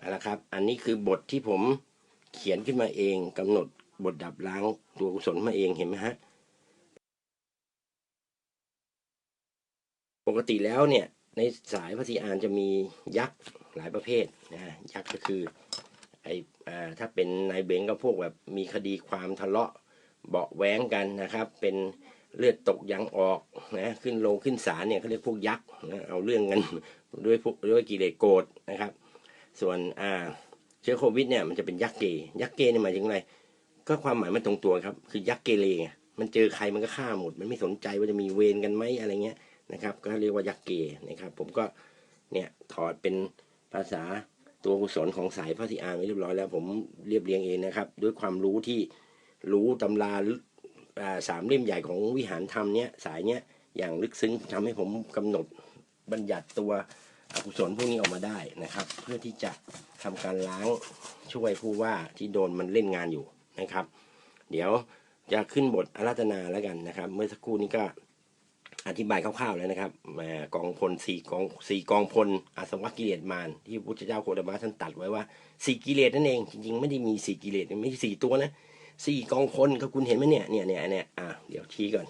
เอาละครับ อันนี้คือบทที่ผมเขียนขึ้นมาเองกำหนดบทดับล้างตัวกุศลมาเองเห็นไหมฮะ ปกติแล้วเนี่ย ในสายพระศีอานจะมียักษ์หลายประเภทนะยักษ์ก็คือไออ่าถ้าเป็นนายเบงก็พวกแบบมีคดีความทะเลาะเบาะแว้งกันนะครับ เป็นเลือดตกยังออกนะขึ้นลงขึ้นศาลเนี่ยเขาเรียกพวกยักษ์นะเอาเรื่องกันด้วยพวกด้วยกิเลสโกรธนะครับ ส่วนอ่าเชื้อโควิดเนี่ยมันจะเป็นยักษ์เกย์ยักษ์เกย์เนี่ยหมายถึงอะไร ก็ความหมายมันตรงตัวครับ คือยักษ์เกเรมันเจอใครมันก็ฆ่าหมด มันไม่สนใจว่าจะมีเวรกันไหมอะไรเงี้ยนะครับ ก็เรียกว่ายักษ์เกนะครับ ผมก็เนี่ยถอดเป็นภาษาตัวกุศลของสายพระธิอานไว้เรียบร้อยแล้ว ผมเรียบเรียงเองนะครับ ด้วยความรู้ที่รู้ตำราอ่าสามเล่มใหญ่ของวิหารธรรมเนี้ยสายเนี้ยอย่างลึกซึ้งทำให้ผมกำหนดบัญญัติตัว อกุศลพวกนี้ออกมาได้นะครับ เพื่อที่จะทำการล้างช่วยผู้ว่าที่โดนมันเล่นงานอยู่นะครับ เดี๋ยวจะขึ้นบทอาราธนาแล้วกันนะครับ เมื่อสักครู่นี้ก็อธิบายคร่าวๆแล้วนะครับแหมกองพลสี่กองสี่กองพลอาสวะกิเลสมารที่พระพุทธเจ้าโคตมะท่านตัดไว้ว่าสี่กิเลสนั่นเองจริงๆไม่ได้มีสี่กิเลสไม่ใช่สี่ตัวนะสี่กองพลก็คุณเห็นไหมเนี่ยเนี่ยเนี่ยเนี่ยอะเดี๋ยวชี้ก่อน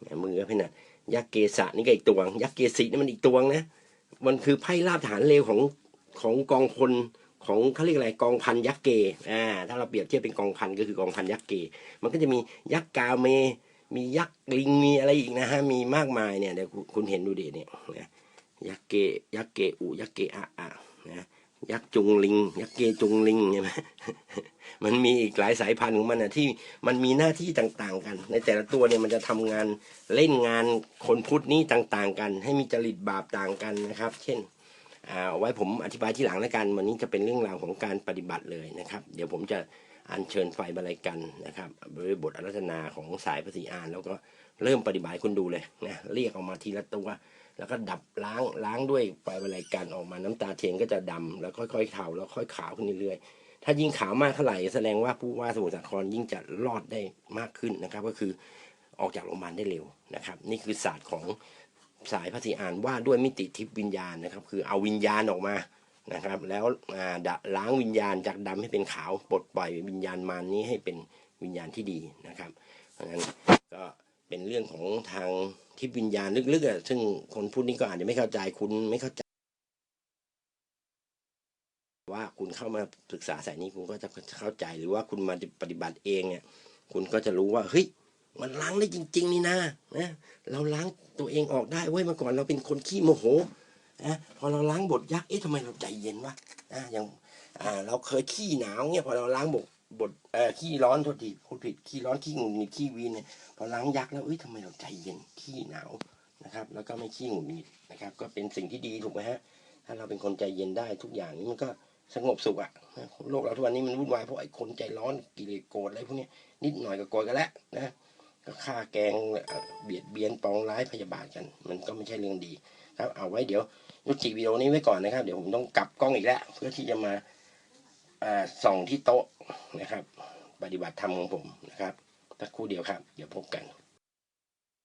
แหมมือก็เพ่นนะยักษ์เกษะนี่ก็อีกตัวงยักษ์เกศินี่มันอีกตัวงนะ มันคือไพ่ลาบฐานเลวของของกองพลของเขาเรียกอะไรกองพันยักษ์เกอ่าถ้าเราเปรียบเทียบเป็นกองพันก็คือกองพันยักษ์เก มันก็จะมียักษ์กาเม มียักษ์ลิงมีอะไรอีกนะฮะมีมากมายเนี่ยเดี๋ยวคุณเห็นดูดิเนี่ยนะยักษ์เกยักษ์เกอุยักษ์เกอะอะนะ ยักษ์จุงลิง ยักษ์เกจุงลิงใช่ไหมมันมีอีกหลายสายพันธุ์ของมันนะที่มันมีหน้าที่ต่างๆกัน ในแต่ละตัวเนี่ยมันจะทำงานเล่นงานคนพุทธนี้ต่างๆ กัน ให้มีจริตบาปต่างกันนะครับ เช่นเอาไว้ผมอธิบายที่หลังแล้วกัน วันนี้จะเป็นเรื่องราวของการปฏิบัติเลยนะครับ เดี๋ยวผมจะ อัญเชิญไฟบรรลัยกันนะครับด้วยบทอารัธนาของสายพระศรีอาน แล้วก็เริ่มปฏิบัติคุณดูเลยนะเรียกออกมาทีละตัวแล้วก็ดับล้างล้างด้วยไฟบรรลัยกันออกมาน้ำตาเทียนก็จะดำแล้วค่อยๆเทาแล้วค่อยขาวขึ้นเรื่อยๆถ้ายิ่งขาวมากเท่าไหร่แสดงว่าผู้ว่าสมุทรสาครยิ่งจะรอดได้มากขึ้นนะครับ ก็คือออกจากโรงพยาบาลได้เร็วนะครับ นี่คือศาสตร์ของสายพระศรีอานว่าด้วยมิติทิพย์วิญญาณนะครับ คือเอาวิญญาณออกมา นะครับ แล้วดะล้างวิญญาณจากดำให้เป็นขาวปลดปล่อยวิญญาณมารนี้ให้เป็นวิญญาณที่ดีนะครับ เพราะฉะนั้นก็เป็นเรื่องของทางทิพย์วิญญาณลึกๆซึ่งคนพูดนี้ก็อาจจะไม่เข้าใจคุณไม่เข้าใจ ว่าคุณเข้ามาศึกษาสายนี้คุณก็จะเข้าใจหรือว่าคุณมาปฏิบัติเองเนี่ย คุณก็จะรู้ว่าเฮ้ยมันล้างได้จริง ๆ นี่นะนะ เราล้างตัวเองออกได้เว้ยเมื่อก่อนเราเป็นคนขี้โมโห นะพอเราล้างบทยักษ์เอ๊ะทำไมเราใจเย็นวะนะอย่างอ่าเราเคยขี้หนาวเนี่ยพอเราล้างบทบทเอ่อขี้ร้อนโทษทีพูดผิดขี้ร้อนขี้หงุดหงิดขี้วีนเนี่ยพอล้างยักษ์แล้วเอ้ยทำไมเราใจเย็นขี้หนาวนะครับ แล้วก็ไม่ขี้หงุดหงิดนะครับ ก็เป็นสิ่งที่ดีถูกไหมฮะถ้าเราเป็นคนใจเย็นได้ทุกอย่างนี้มันก็สงบสุขอะโลกเราทุกวันนี้มันวุ่นวายเพราะไอ้คนใจร้อนกิเลสโกรธอะไรพวกนี้นิดหน่อยก็โกรธกันแล้วนะ ฆ่าแกงเบียดเบียนปองร้ายพยาบาทกัน มันก็ไม่ใช่เรื่องดีครับเอาไว้เดี๋ยวยุติวิดีโอนี้ไว้ก่อนนะครับ เดี๋ยวผมต้องกลับกล้องอีกแล้วเพื่อที่จะมาอ่าส่องที่โต๊ะนะครับ ปฏิบัติธรรมของผมนะครับสักครู่เดียวครับ เดี๋ยวพบกัน